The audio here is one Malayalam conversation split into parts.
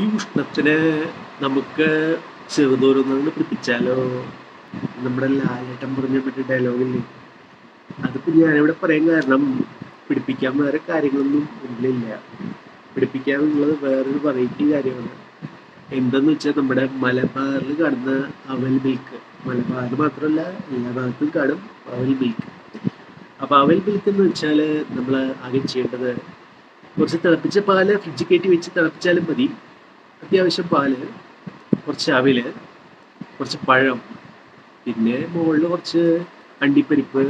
ഈ ഉഷ്ണത്തിനെ നമുക്ക് ചെറുതോരുന്നതിന് പിടിപ്പിച്ചാലോ? നമ്മുടെ ലാലേട്ടൻ പറഞ്ഞ മറ്റേ ഡയലോഗില്ലേ അതിപ്പോൾ ഞാനിവിടെ പറയാൻ കാരണം പിടിപ്പിക്കാൻ വേറെ കാര്യങ്ങളൊന്നും ഉള്ളില്ല പിടിപ്പിക്കാനുള്ളത് വേറൊരു വെറൈറ്റി കാര്യമാണ്. എന്തെന്ന് വെച്ചാൽ നമ്മുടെ മലബാറിൽ കാണുന്ന അവൽ മിൽക്ക് മലബാറിൽ മാത്രമല്ല എല്ലാ ഭാഗത്തും കാണും അവൽ മിൽക്ക് അപ്പോൾ അവൽ മിൽക്ക് എന്ന് വെച്ചാൽ നമ്മൾ ആകെ ചെയ്യേണ്ടത് കുറച്ച് തിളപ്പിച്ച പാൽ ഫ്രിഡ്ജിൽ കയറ്റി വെച്ച് തിളപ്പിച്ചാലും മതി. അത്യാവശ്യം പാൽ കുറച്ച് അവിൽ കുറച്ച് പഴം പിന്നെ മുകളിൽ കുറച്ച് അണ്ടിപ്പരിപ്പ്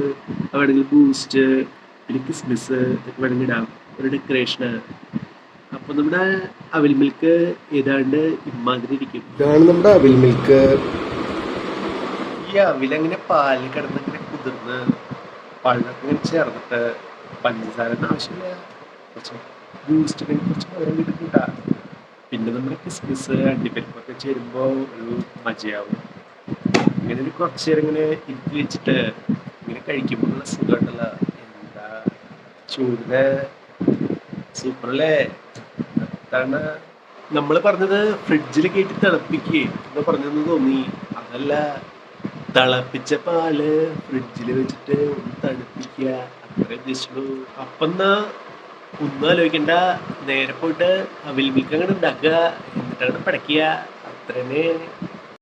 വേണമെങ്കിൽ ബൂസ്റ്റ് പിന്നെ കിസ്മിസ് ഇതൊക്കെ വേണമെങ്കിൽ ഇടാം. ഒരു ഡെക്കറേഷന് അപ്പോൾ നമ്മുടെ അവിൽ മിൽക്ക് ഏതാണ്ട് ഇമാതിരി ഇരിക്കും. ഇതാണ് നമ്മുടെ അവിൽ മിൽക്ക് ഈ അവിലങ്ങനെ പാലിൽ കിടന്നിങ്ങനെ കുതിർന്ന് പഴമൊക്കെ ഇങ്ങനെ ചേർന്നിട്ട് പഞ്ചസാര ആവശ്യമില്ല. കുറച്ച് ബൂസ്റ്റ് കുറച്ച് പഴം കിട്ടി കൂട്ടാ പിന്നെ നമ്മുടെ കിസ്മിസ് അണ്ടിപ്പരിപ്പൊക്കെ ചേരുമ്പോൾ ഒരു മജയാവും. ഇങ്ങനെ ഒരു കുറച്ച് നേരം ഇങ്ങനെ ഇരുത്തി വെച്ചിട്ട് ഇങ്ങനെ കഴിക്കുമ്പോഴുള്ള സുഖമുണ്ടല്ല എന്താ ചൂടിന് സൂപ്പറല്ലേ? അതാണ് നമ്മൾ പറഞ്ഞത് ഫ്രിഡ്ജിൽ കയറ്റി തിളപ്പിക്കുക എന്ന് പറഞ്ഞെന്ന് തോന്നി. അതല്ല തിളപ്പിച്ച പാൽ ഫ്രിഡ്ജിൽ വെച്ചിട്ട് ഒന്ന് തണുപ്പിക്കുക അത്രേ ഉദ്ദേശിച്ചുള്ളൂ. അപ്പം ഒന്നും ആലോചിക്കണ്ട. നേരെ പോയിട്ട് അങ്ങോട്ട് ഉണ്ടാക്കുക. എന്നിട്ട് അങ്ങോട്ട് പടയ്ക്കുക. അത്രേ